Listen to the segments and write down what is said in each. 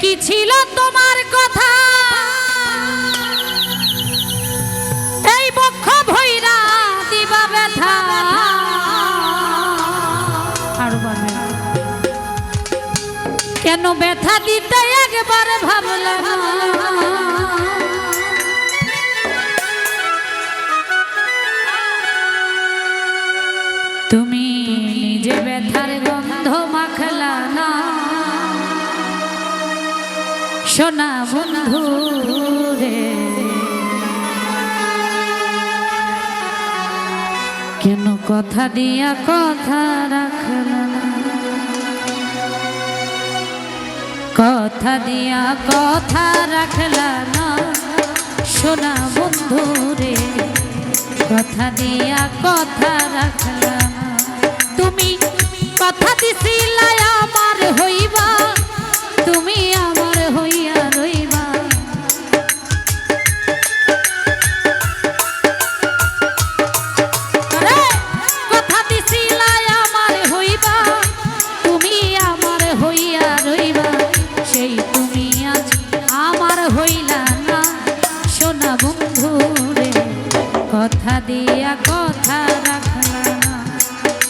কি ছিল তোমার কথা? এই বক্ষ ভৈরা দিবা ব্যথা। কেন ব্যথা দিতে একবার ভাবলাম তুমি নিজে ব্যথার গন্ধ মাখলা সোনা বন্ধু রে। কেন কথা দিয়া কথা রাখল কথা দিয়া কথা রাখল না? সোনা বন্ধু রে, কথা দিয়া কথা রাখল তুমি কথা দিছিলায়া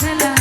খেলা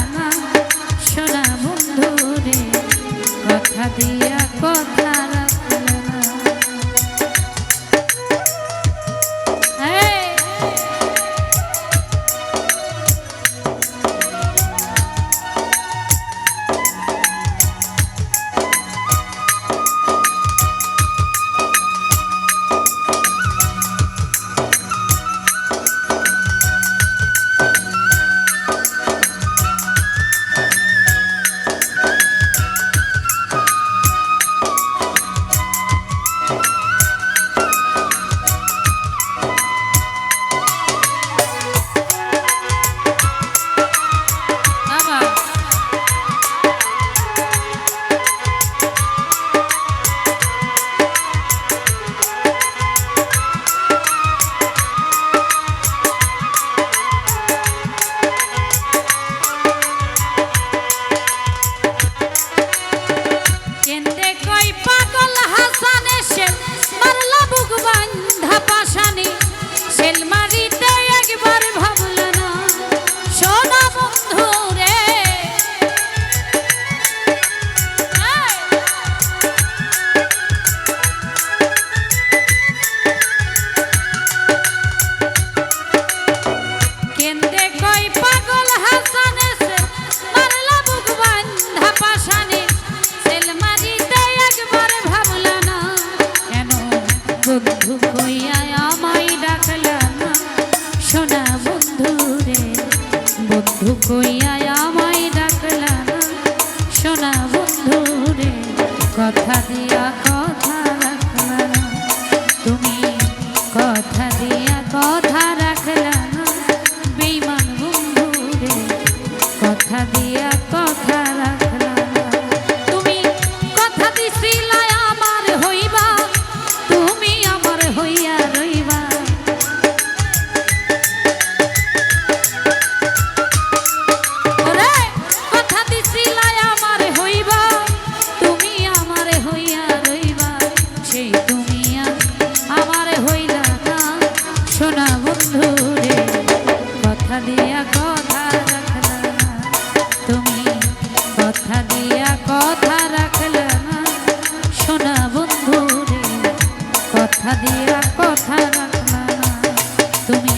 সেই তুমি আমার হইলা না। সোনা বন্ধু রে, কথা দিয়া কথা রাখলা তুমি কথা দিয়া কথা রাখলা না। বন্ধু রে, কথা দিয়া কথা রাখলা তুমি